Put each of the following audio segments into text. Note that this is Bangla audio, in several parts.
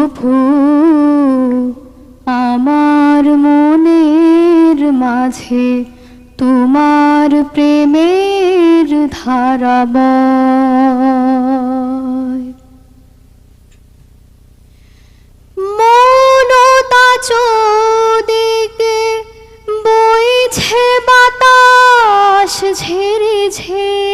প্রভু আমার মনের মাঝে তোমার প্রেমের ধারা বয়। মনতা চোদিকে বইছে বাতাস ঝেড়ে ঝের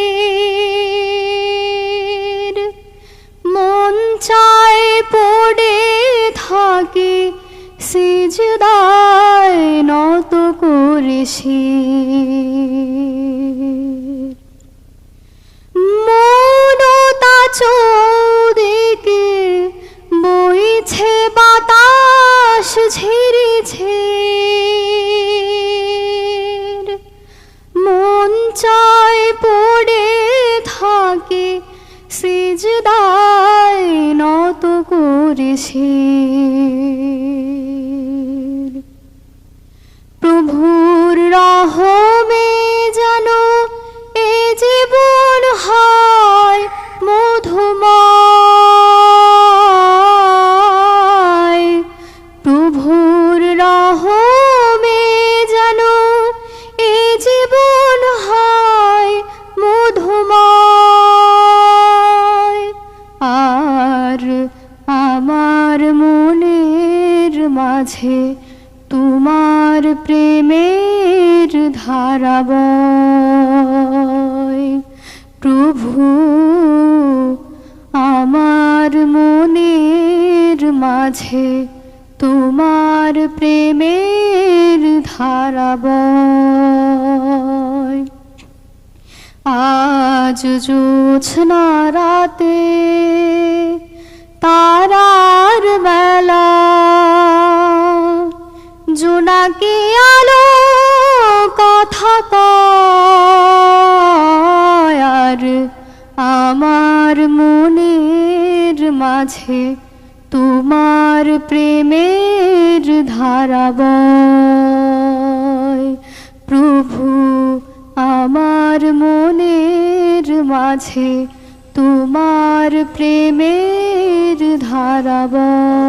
সিজদায় নত করে শির মনতা চৌদিকে বইছে বাতাস ঝেড়েছে মন চায় পড়ে থাকে সিজদায় নত করেছে। মধুময় আর আমার মনের মাঝে তোমার প্রেমের ধারাব প্রভু, আমার মনের মাঝে তোমার প্রেমের ধারা বয়। আজ জোছনা রাতে তারার বেলা। জোনাকি আলো কথা কয়, আর আমার মনের মাঝে তোমার প্রেমের ধারা বয়। প্রভু, আমার মনের মাঝে তোমার প্রেমের ধারা বয়